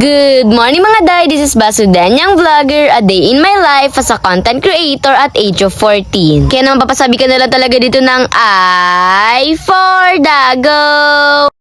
Good morning mga day, this is Basudan, yung vlogger, a day in my life as a content creator at age of 14. Kaya naman papasabi ka na talaga dito ng I for Dago!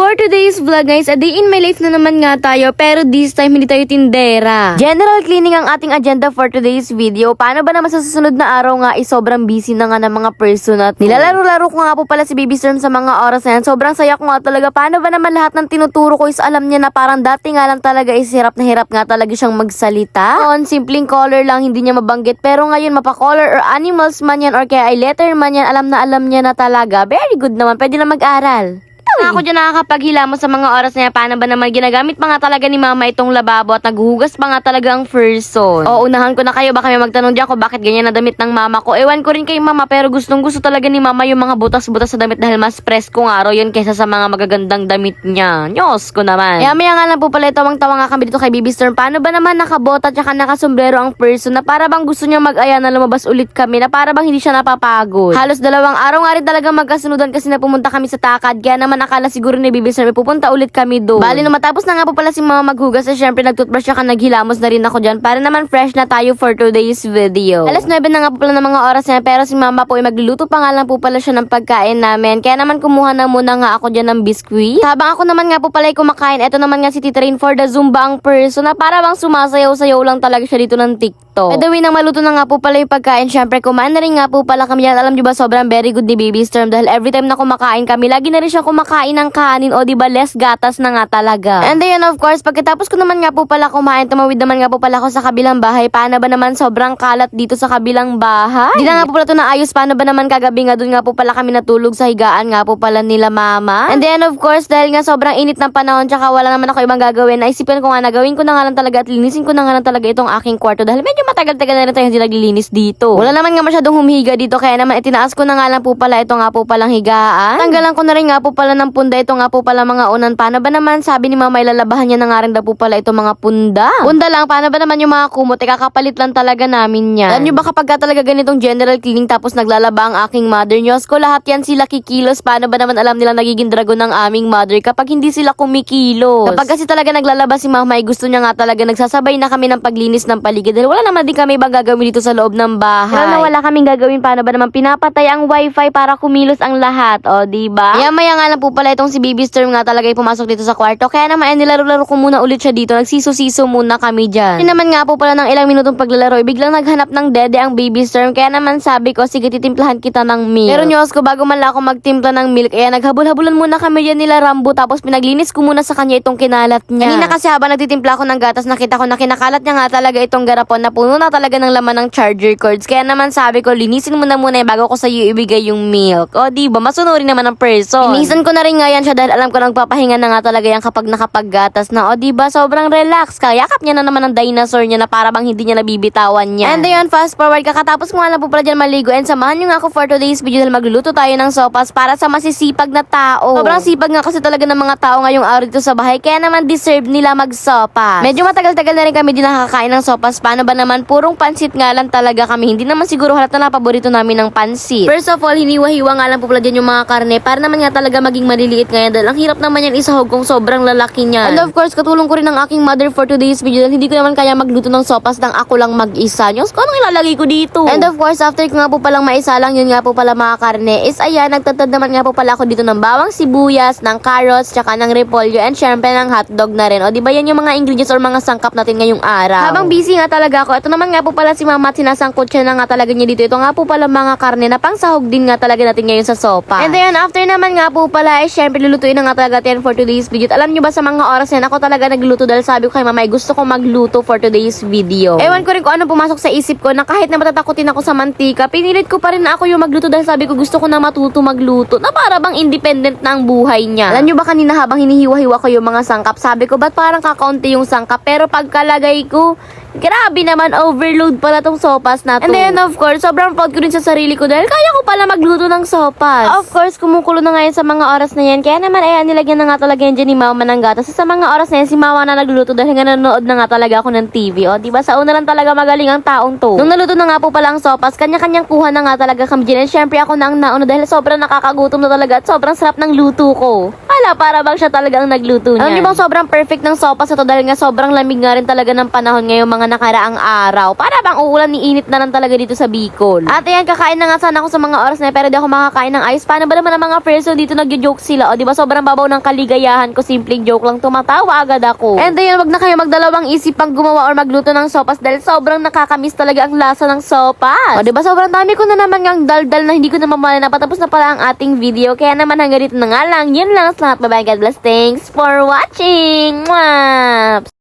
For today's vlog guys, a day in my life na naman nga tayo pero this time hindi tayo tindera. General cleaning ang ating agenda for today's video. Paano ba naman sa susunod na araw nga ay sobrang busy na nga ng mga person at nilalaro-laro ko nga po pala si Baby Storm sa mga oras na yan. Sobrang saya ko nga talaga. Paano ba naman lahat ng tinuturo ko is alam niya na parang dati nga lang talaga is hirap na hirap nga talaga siyang magsalita. On simpleng color lang hindi niya mabanggit pero ngayon mapa-color or animals man yan or kaya ay letter man yan alam na alam niya na talaga. Very good naman. Pwede na mag-aral. Na ako dyan nakakapaghilamos sa mga oras na yan. Paano ba naman ginagamit pa nga talaga ni mama itong lababo at naghuhugas pa nga talaga ang person. O, unahan ko na kayo. Baka may magtanong dyan ko bakit ganyan na damit ng mama ko. Ewan ko rin kay mama pero gustong gusto talaga ni mama yung mga butas-butas sa damit dahil mas presko nga araw yun kaysa sa mga magagandang damit niya. Nyos ko naman. Kaya maya nga lang po pala tawang-tawa nga kami dito kay Baby Storm. Paano ba naman nakabota at nakasombrero ang person na para bang gusto niya mag-aya na lumabas ulit kami na para bang hindi siya napapagod. Halos dalawang araw nga rin talaga magkasunudan kasi na pumunta kami sa takad. Kaya naman akala siguro ni Baby Storm pupunta ulit kami doon. Bali nung matapos na nga po pala si mama maghugas eh syempre nagtutbrush siya ka naghilamos na rin ako dyan para naman fresh na tayo for today's video. Alas 9 na nga po pala ng mga oras na yan, pero si mama po ay magluluto pa nga lang po pala siya ng pagkain namin. Kaya naman kumuha na muna nga ako dyan ng biscuit. Habang ako naman nga po pala ay kumakain, eto naman nga si Tita Rain for the Zumba ang person na para bang sumasayaw-sayaw lang talaga siya dito ng TikTok. By the way, nang maluto na nga po pala yung pagkain, syempre kumain na rin nga po pala kami. Alam niyo ba, sobrang very good ni Baby Storm dahil every time na kumakain kami, lagi na rin siya kumakain ng kanin o di ba less gatas na nga talaga. And then of course, pagkatapos ko naman nga po pala kumain, tumawid naman nga po pala ako sa kabilang bahay. Paano ba naman sobrang kalat dito sa kabilang bahay? Di na nga po pala ito naayos. Paano ba naman kagabi nga doon nga po pala kami natulog sa higaan nga po pala nila mama. And then of course, dahil nga sobrang init ng panahon tsaka wala naman ako ibang gagawin, naisipan ko nga na gawin ko na nga lang talaga at linisin ko na nga lang talaga itong aking kwarto dahil medyo matagal-tagal na rin tayo hindi naglilinis dito. Wala naman nga masyadong humihiga dito kaya naman itinaas ko na nga lang po pala ito nga po palang higaan. Tanggalan ko na rin nga po pala ng punda ito nga po pala mga unan. Paano ba naman sabi ni mama ilalabahan niya na nga rin daw po pala ito mga punda. Punda lang, paano ba naman yung mga kumot? Eh, kakapalit lang talaga namin yan. Alam nyo ba kapag ka talaga ganitong general cleaning tapos naglalaba ang aking mother nyo? Ko lahat yan sila kikilos. Paano ba naman alam nila nagiging dragon ng aming mother kapag hindi sila kumikilos? Kapag kasi talaga naglalaba si mama ay gusto niya nga talaga nagsasabay na kami ng paglinis ng paligid dahil wala naman din kami ibang gagawin dito sa loob ng bahay. Pero na wala kaming gagawin paano ba naman pinapatay ang wifi para kumilos ang lahat o di ba? Maya maya nga lang po pala itong si Baby Storm nga talaga ay pumasok dito sa kwarto kaya naman ay nilaro-laro ko muna ulit siya dito nagsiso-siso muna kami dyan. Yun naman nga po pala ng ilang minutong paglalaro ay biglang naghanap ng dede ang Baby Storm kaya naman sabi ko sige titimplahan kita ng milk. Pero nyos ko bago man lang ako magtimpla ng milk kaya naghabol-habulan muna kami dyan nila Rambo tapos pinaglinis ko muna sa kanya itong kinalat niya. Kanina kasi habang nagtitimpla ako ng gatas nakita ko na kinakalat niya nga talaga itong garapon na puno na talaga ng laman ng charger cords. Kaya naman sabi ko linisin mo na muna eh, bago ko sa iyo ibigay yung milk. O di ba masunurin naman ang person. Linisan ko na rin nga yan siya dahil alam ko nagpapahinga na nga talaga yan kapag nakapaggatas na. O di ba sobrang relax ka. Yakap niya na naman ang dinosaur niya na para bang hindi niya nabibitawan niya. And ayun fast forward kakatapos ko nga lang po pala dyan maligo and samahan niyo nga ako for today's video dahil magluluto tayo ng sopas para sa masisipag na tao. Sobrang sipag nga kasi talaga ng mga tao ngayong araw dito sa bahay kaya naman deserve nila magsopas. Medyo matagal-tagal na rin kami din nakakain ng sopas. Paano ba naman purong pansit nga lang talaga kami. Hindi naman siguro halata na paborito namin ng pansit. First of all, hiniwa-hiwa nga lang po pala dyan yung mga karne para naman nga talaga maging maliliit ngayon dahil ang hirap naman yan isahog kung sobrang lalaki niya. And of course, katulong ko rin ng aking mother for today's video dahil hindi ko naman kaya magluto ng sopas nang ako lang mag-isa. Nyos, kung anong ilalagay ko dito? And of course, after ko nga po palang maisa lang, yun nga po pala mga karne, is ayan, nagtatad naman nga po pala ako dito ng bawang sibuyas, ng carrots, tsaka ng repolyo, and syempre ng hotdog na rin. O di ba yan yung mga ingredients or mga sangkap natin ngayong araw? Habang busy nga talaga ako, ito naman nga po pala si mama at sinasangkot siya na nga talaga niya dito. Ito nga po pala mga karne na pang sahog din nga talaga natin ngayon sa sopa. And then, after naman nga po pala, eh, syempre lulutuin na nga talaga natin for today's video. Alam nyo ba sa mga oras yan, ako talaga nagluto dahil sabi ko kay mama, ay gusto ko magluto for today's video. Ewan ko rin kung ano pumasok sa isip ko na kahit na matatakutin ako sa mantika, pinilit ko pa rin na ako yung magluto dahil sabi ko gusto ko na matuto magluto na para bang independent na ang buhay niya. Alam nyo ba kanina habang hinihiwa-hiwa ko yung mga sangkap, sabi ko ba't parang kakaunti yung sangkap pero pagkalagay ko, Grabe naman, overload pala tong sopas na to. And then, of course, sobrang proud ko rin sa sarili ko dahil kaya ko pala magluto ng sopas. Of course, kumukulo na ngayon sa mga oras na yan. Kaya naman, ayan, nilagyan na nga talaga yan dyan ni mama ng gatas. Sa mga oras na yan, si mama na nagluto dahil nga nanonood na nga talaga ako ng TV. O, diba? Sa una lang talaga magaling ang taong to. Nung naluto na nga po pala ang sopas, kanya-kanyang kuha na nga talaga kami dyan. And syempre, ako na ang nauna dahil sobrang nakakagutom na talaga at sobrang sarap ng luto ko. Wala, para bang siya talaga ang nagluto niya. Alam niyo bang sobrang perfect ng sopas na to dahil nga sobrang lamig nga rin talaga ng panahon ngayong mga nakaraang araw. Para bang uulan ni init na lang talaga dito sa Bicol. At ayan, kakain na nga sana ako sa mga oras na yan, pero di ako makakain ng ice. Paano ba naman ang mga person dito nagjo-joke sila? O di ba sobrang babaw ng kaligayahan ko, simpleng joke lang, tumatawa agad ako. And ayun, wag na kayo magdalawang isip pang gumawa or magluto ng sopas dahil sobrang nakakamiss talaga ang lasa ng sopas. O di ba sobrang dami ko na naman ngang daldal na hindi ko na mamala na patapos na pala ang ating video. Kaya naman hanggang dito na nga lang. Yun lang. Bye-bye. God bless. Thanks for watching. Mwah!